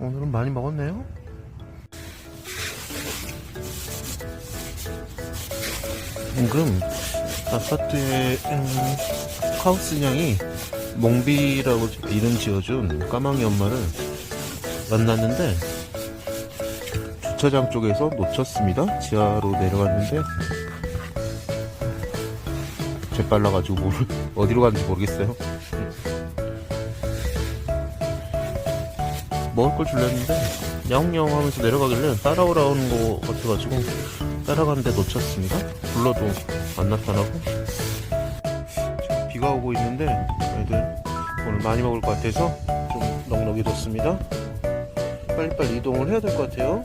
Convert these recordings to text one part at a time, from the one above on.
오늘은 많이 먹었네요. 방금 아파트에 음, 하우스 냥이 몽비라고 이름 지어준 까망이 엄마를 만났는데 주차장 쪽에서 놓쳤습니다. 지하로 내려갔는데 재빨라가지고 어디로 갔는지 모르겠어요. 먹을 걸 줄랬는데 야옹야옹 하면서 내려가길래 따라오라는 거 같아가지고 따라가는데 놓쳤습니다. 불러도 안 나타나고 지금 비가 오고 있는데 애들 오늘 많이 먹을 것 같아서 좀 넉넉해졌습니다. 빨리빨리 이동을 해야 될 것 같아요.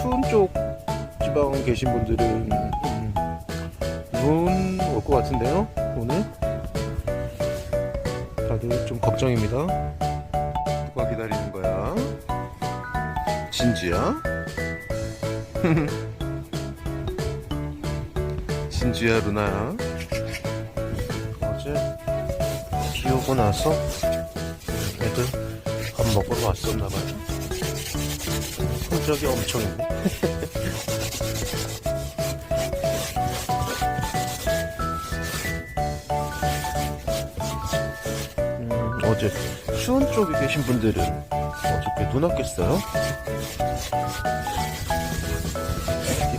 추운 쪽 지방 계신 분들은 음, 눈올 것 같은데요. 오늘 다들 좀 걱정입니다. 진주야? 진주야 루나야? 어제 비 오고 나서 애들 밥 먹으러 왔었나봐요. 성적이 엄청 있네. 어제 추운 쪽에 계신 분들은 어저께 눈 왔겠어요?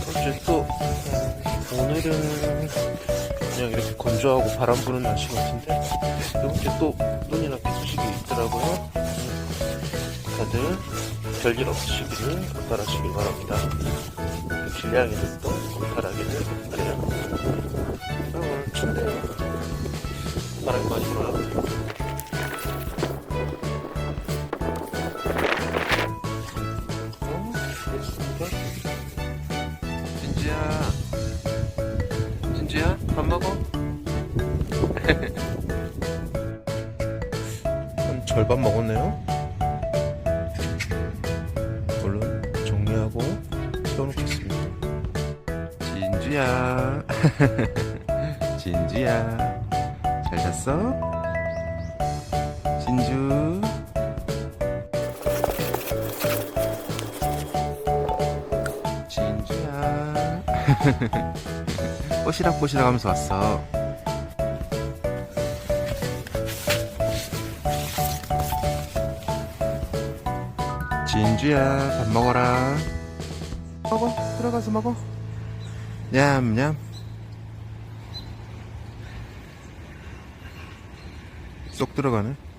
어제 또 음, 오늘은 그냥 이렇게 건조하고 바람 부는 날씨 같은데 이렇게 또 눈이나 비 소식이 있더라고요. 음, 다들 별일 없으시기를 바라시길 바랍니다. 길냥이들도 바라기를 바래요. 오늘 춥네요. 바람이 많이 불어요. 진지야, 밥 먹어? 한 절반 먹었네요. 얼른 정리하고 세워놓겠습니다. 진주야. 진주야. 잘 잤어? 진주. 뽀시락뽀시락 하면서 왔어. 진주야, 밥 먹어라. 먹어, 들어가서 먹어. 냠냠. 쏙 들어가네.